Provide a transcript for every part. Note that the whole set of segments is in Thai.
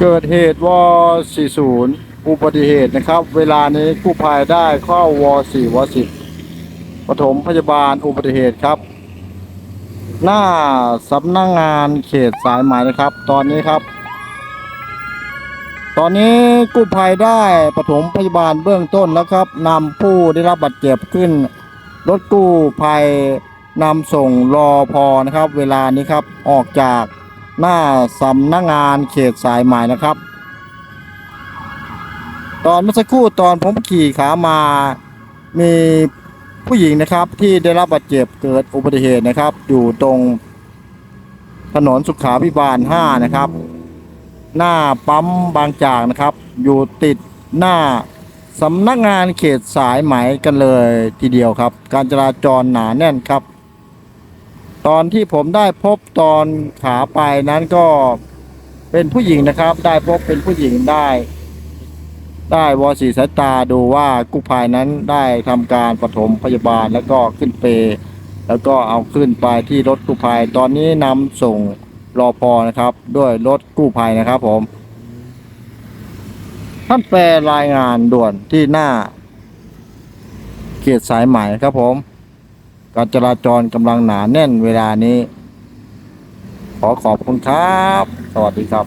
เกิดเหตุว40 อุบัติเหตุนะครับ เวลานี้กู้ภัยได้เข้าว4ว10ปฐมพยาบาลอุบัติเหตุครับ หน้าสำนักงงานเขตสายไหมนะครับ ตอนนี้ครับ ตอนนี้กู้ภัยได้ปฐมพยาบาลเบื้องต้นแล้วครับนำผู้ได้รับบาดเจ็บขึ้น รถกู้ภัยนำส่งรอพอนะครับ เวลานี้ครับออกจาก หน้าสำนักงานเขตสายไหม่นะครับ ตอนเมื่อสักครู่ตอนผมขี่ขามามีผู้หญิงนะครับที่ได้รับบาดเจ็บเกิดอุบัติเหตุนะครับ อยู่ตรงถนนสุขาพิบาล 5 นะครับ หน้าปั๊มบางจากนะครับ อยู่ติดหน้าสำนักงานเขตสายไหมกันเลยทีเดียวครับ การจราจรหนาแน่นครับ ตอนที่ผมได้พบตอนขาไปนั้นก็เป็นผู้หญิงนะครับ ได้พบเป็นผู้หญิงได้ ได้วอสีสายตาดูว่ากู้ภัยนั้นได้ทำการปฐมพยาบาลแล้วก็ขึ้นเปลแล้วก็เอาขึ้นไปที่รถกู้ภัย ตอนนี้นำส่งรอพอนะครับ ด้วยรถกู้ภัยนะครับผม ท่านแปลรายงานด่วนที่หน้า เขตสายไหมครับผม การจราจรกำลังหนาแน่นเวลานี้ ขอขอบคุณครับ สวัสดีครับ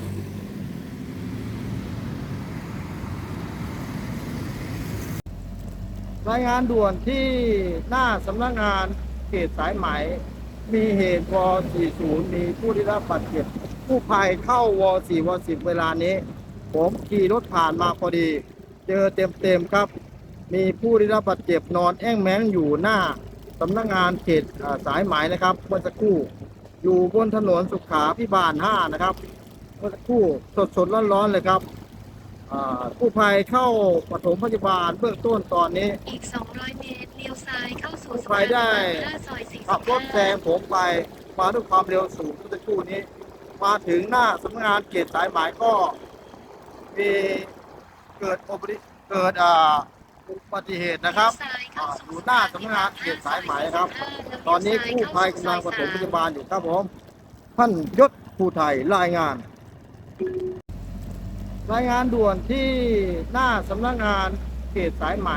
รายงานด่วนที่หน้าสำนักงานเขตสายไหม มีเหตุว40 มีผู้ได้รับบาดเจ็บผู้ภัยเข้าว4ว10 เวลานี้ ผมขี่รถผ่านมาพอดี เจอเต็มๆครับ มีผู้ได้รับบาดเจ็บนอนแอ้งแม้งอยู่หน้า สำนักงานเขตอ่าสายไหมนะครับเมื่อสักครู่อยู่บนถนนสุขาพิบาล5นะครับเมื่อสักครู่สดๆร้อนๆเลยครับอ่าผู้ภัยเข้าปฐมพยาบาลเบื้องต้นตอนนี้อีก 200 เมตรเลี้ยวซ้ายเข้าสู่ไปได้หน้าซอยขับรถแซงผมไปมาด้วยความเร็วสูงเมื่อสักครู่นี้ มาถึงหน้าสำนักงานเขตสายไหมก็มีเกิดอุบัติเกิดอ่าอุบัติเหตุนะครับ อ่าอยู่หน้าสำนักงานเขตสายไหมครับ ตอนนี้กู้ภัยกำลังปฐมพยาบาลอยู่ครับผมท่านยศภูไทยรายงาน รายงานด่วนที่หน้าสำนักงานเขตสายไหม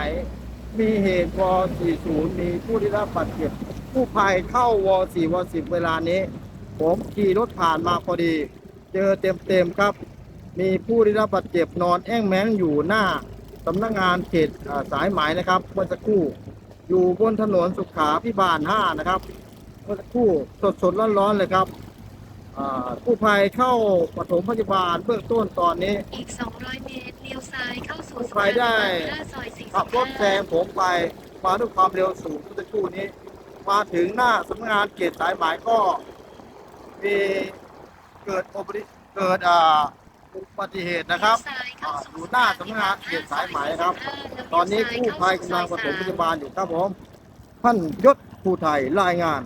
มีเหตุว40 มีผู้ได้รับบาดเจ็บกู้ภัยเข้าว4ว10 เวลานี้ ผมขี่รถผ่านมาพอดี เจอเต็มๆครับ มีผู้ได้รับบาดเจ็บนอนแอ้งแม้งอยู่หน้า สำนักงานเขตสายไหมนะครับเมื่อสักครู่อยู่บนถนนสุขาพิบาล 5 นะครับ เมื่อสักครู่สดๆร้อนๆเลยครับอ่ากู้ภัยเข้าปฐมพยาบาลเบื้องต้นตอนนี้ อีก 200 เมตรเลี้ยวซ้ายเข้าสู่ไปได้หน้าซอยขับรถแซงผมไปมาด้วยความเร็วสูงเมื่อสักครู่นี้ มาถึงหน้าสำนักงานเขตสายไหมก็มีเกิดอุบัติเกิดอ่า อุบัติเหตุนะครับอ่าอยู่หน้าสำนักงานเขตสายไหมครับ ตอนนี้กู้ภัยกำลังปฐมพยาบาลอยู่ครับผมท่านยศภูไทยรายงาน